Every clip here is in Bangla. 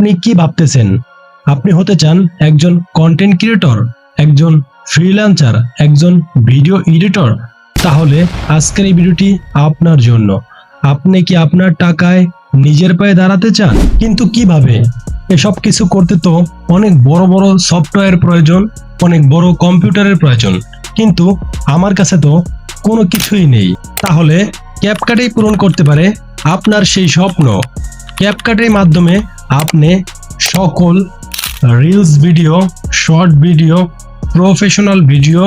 আপনি কি ভাবতেছেন? আপনি হতে চান একজন কন্টেন্ট ক্রিয়েটর একজন ফ্রিল্যান্সার একজন ভিডিও এডিটর তাহলে আজকের এই ভিডিওটি আপনার জন্য। আপনি কি আপনার টাকায় নিজের পায়ে দাঁড়াতে চান? কিন্তু কীভাবে? এসব কিছু করতে তো অনেক বড় বড় সফটওয়্যার প্রয়োজন, অনেক বড় কম্পিউটারের প্রয়োজন। কিন্তু আমার কাছে তো কোনো কিছুই নেই। তাহলে ক্যাপকাটেই পূরণ করতে পারে আপনার সেই স্বপ্ন। ক্যাপকাটের মাধ্যমে আপনি সকল reels video short video professional video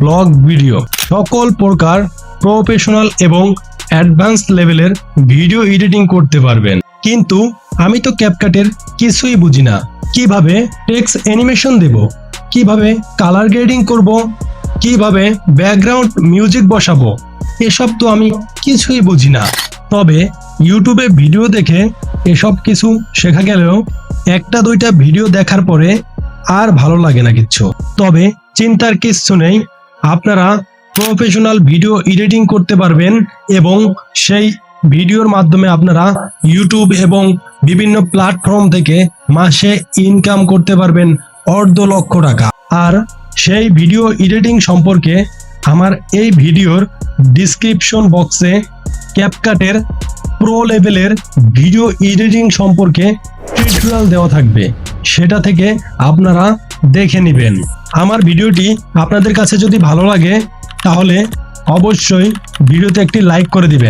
blog video সকল প্রকার প্রফেশনাল এবং অ্যাডভান্স লেভেলের ভিডিও এডিটিং করতে পারবেন। কিন্তু আমি তো ক্যাপকাটের কিছুই বুঝি না। কীভাবে টেক্স অ্যানিমেশন দেব? কীভাবে কালার গ্রেডিং করব? কীভাবে ব্যাকগ্রাউন্ড মিউজিক বসাবো? এসব তো আমি কিছুই বুঝি না। তবে ইউটিউবে ভিডিও দেখে এসব কিছু শেখা গেলেও একটা দুইটা ভিডিও দেখার পরে আর ভালো লাগে না কিচ্ছু। তবে চিন্তার কিচ্ছু নেই, আপনারা প্রফেশনাল ভিডিও এডিটিং করতে পারবেন এবং সেই ভিডিওর মাধ্যমে আপনারা ইউটিউব এবং বিভিন্ন প্ল্যাটফর্ম থেকে মাসে ইনকাম করতে পারবেন অর্ধ লক্ষ টাকা। আর সেই ভিডিও এডিটিং সম্পর্কে আমার এই ভিডিওর ডিসক্রিপশন বক্সে ক্যাপকাটের প্রো লেভেলের ভিডিও এডিটিং সম্পর্কে টিউটোরিয়াল দেওয়া থাকবে। সেটা থেকে আপনারা দেখে নেবেন। আমার ভিডিওটি আপনাদের কাছে যদি ভালো লাগে, তাহলে অবশ্যই ভিডিওতে একটি লাইক করে দিবেন।